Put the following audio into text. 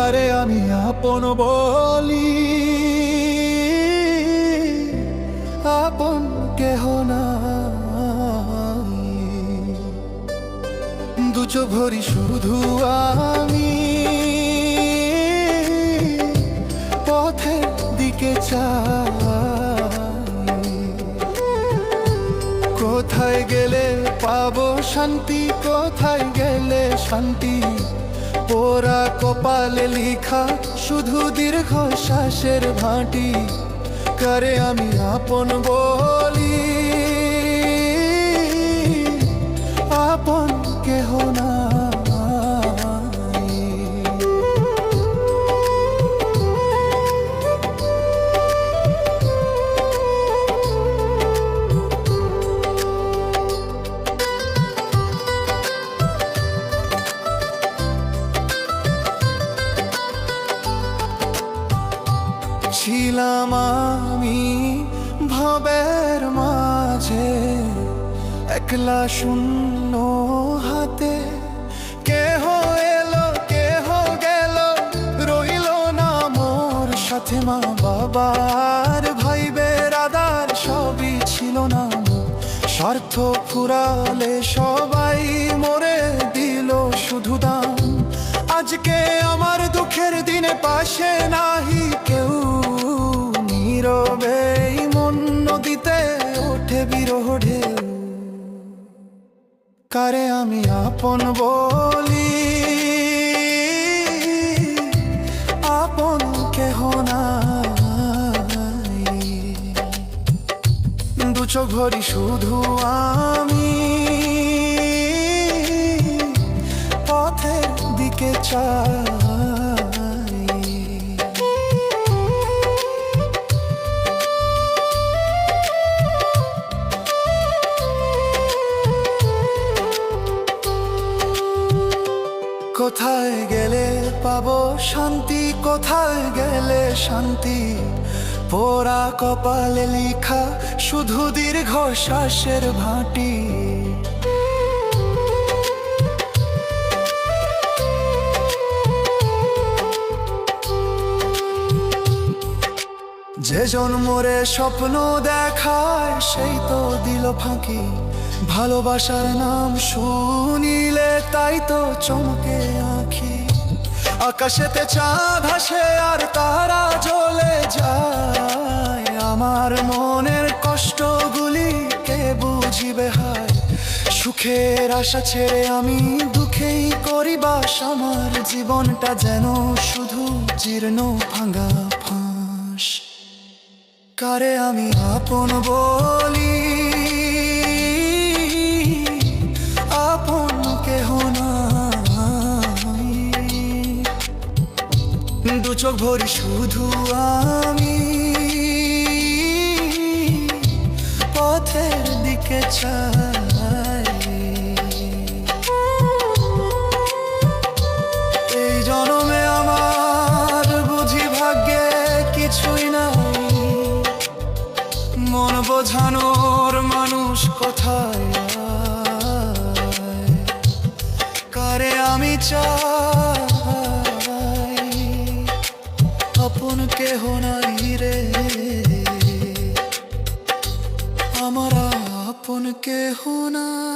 কারে আমি আপন বলি, আপন কেহ না দু চোখ ভরি শুধু আমি, পথের দিকে চাই। কোথায় গেলে পাবো শান্তি, কোথায় গেলে শান্তি? পোরা কপালে লিখা শুধু দীর্ঘ শ্বাসের ভাঁটি। করে আমি আপন বলি? আপন কেহ নাই ছিলাম আমি ভবের মাঝে, একলা শূন্য হাতে। কেহ এলো, কেহ গেল, রইল না মোর সাথে মা বাবার ভাই বেরাদার সবই ছিল না স্বার্থ ফুরালে সবাই মরে দিল শুধু দাম। আজকে আমার দুঃখের দিনে পাশে নাহি কারে আমি আপন বলি? আপন কেহ নাই। দুচো ঘড়ি শুধু আমি। পথের দিকে চাই। কোথায় গেলে পাব শান্তি? কোথায় গেলে শান্তি? পোড়া কপালে লিখা শুধু দীর্ঘ শ্বাসের ভাটি। যে জন্মরে স্বপ্ন দেখায়, সেই তো দিল ফাঁকি। ভালোবাসার নাম শুনিলে তাই তো চমকে আঁখি। আকাশেতে চাঁদ হাসে আর তারা জ্বলে যায়। আমার মনের কষ্টগুলি কে বুঝিবে হায়? সুখের আশা ছেড়ে আমি দুঃখেই করি বাস আমার জীবনটা যেন শুধু জীর্ণ ভাঙা ফাঁস। কারে আমি আপন বলি আপন কেহ দু চোখ ভরি শুধু আমি বোঝানোর মানুষ কোথায়? কারে আমি চাই? আপন কেহ নাই রে। আমার আপন কেহ নাই।